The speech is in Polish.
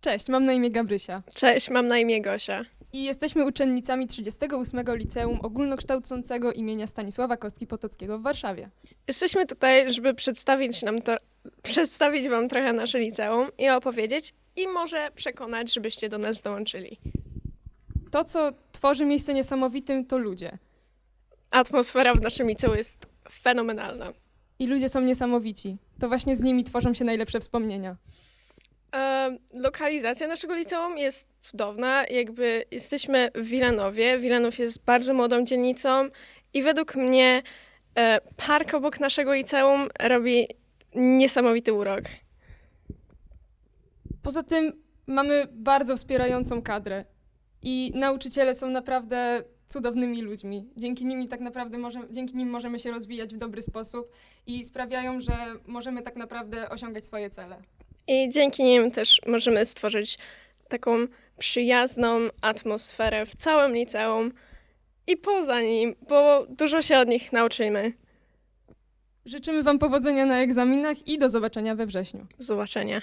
Cześć, mam na imię Gabrysia Cześć, mam na imię Gosia. i jesteśmy uczennicami 38 Liceum Ogólnokształcącego imienia Stanisława Kostki Potockiego w Warszawie. Jesteśmy tutaj, żeby przedstawić nam to, przedstawić wam trochę nasze liceum i opowiedzieć i może przekonać, żebyście do nas dołączyli. To, co tworzy miejsce niesamowitym, to ludzie. Atmosfera w naszym liceum jest fenomenalna. I ludzie są niesamowici. To właśnie z nimi tworzą się najlepsze wspomnienia. Lokalizacja naszego liceum jest cudowna. Jakby jesteśmy w Wilanowie. Wilanów jest bardzo młodą dzielnicą i według mnie e, park obok naszego liceum robi niesamowity urok. Poza tym mamy bardzo wspierającą kadrę i nauczyciele są naprawdę cudownymi ludźmi. Dzięki nimi tak naprawdę dzięki nim możemy się rozwijać w dobry sposób i sprawiają, że możemy tak naprawdę osiągać swoje cele. I dzięki nim też możemy stworzyć taką przyjazną atmosferę w całym liceum i poza nim, bo dużo się od nich nauczymy. Życzymy Wam powodzenia na egzaminach i do zobaczenia we wrześniu. Do zobaczenia.